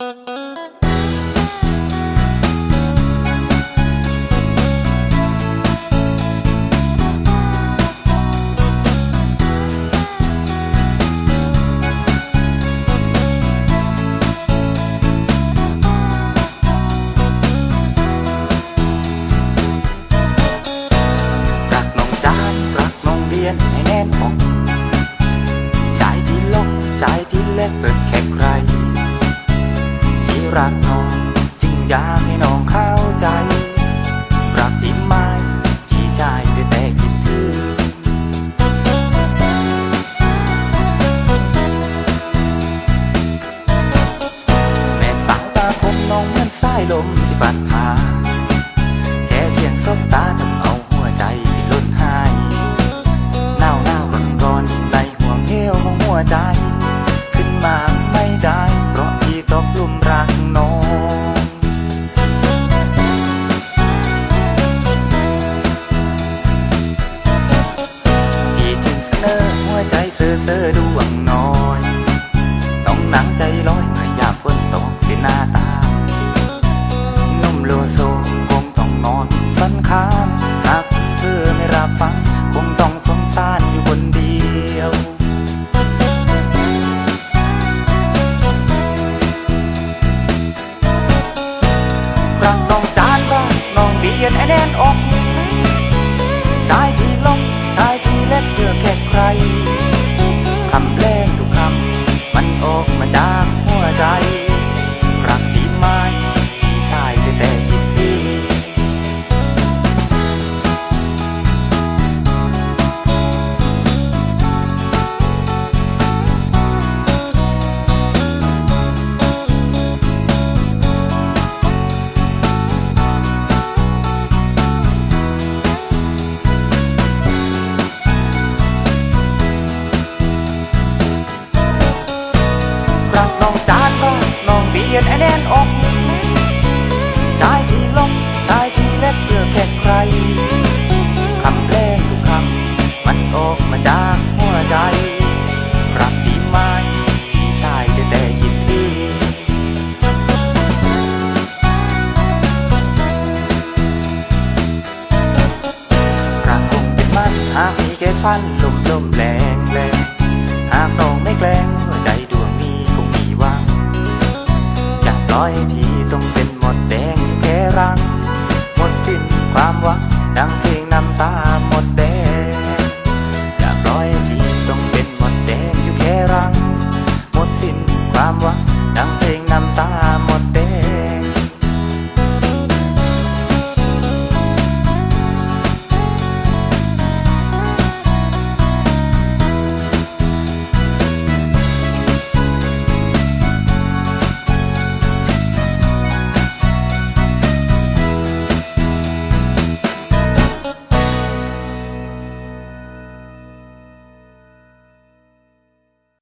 รักน้องจานรักน้องเรียนให้แน่นอกชายที่ลกชายที่เล็กเปิดแค่ใคร รักน้อง จึงอยากให้น้องเข้าใจ ใจเซ่อเซ่อดวงน้อย ต้องหนังใจลอยเมื่อยามฝนตกที่หน้าตานุ่มโลโซคงต้องนอนฝันค้างหากเธอไม่รับฟัง คงต้องสงสารอยู่คนเดียวรักน้องจานรักน้องเบียนไอแน่นอก ใจ ยดไอแน่นอกชายที่ลงชายที่เล็กเพื่อแค่ใคร คำแรงทุกคำมันออกมาจากหัวใจรักดีไหมพี่ชายได้แต่คิดถึงรักคงเป็นมันหากมีแค่ฟันลมลมแรง ความหวังดังเพลงน้ำตาหมดแดงจะปล่อยดีต้องเป็นหมดแดงอยู่แค่รัง หมดสิ้นความหวังดังเพลงน้ำตาหมดแดง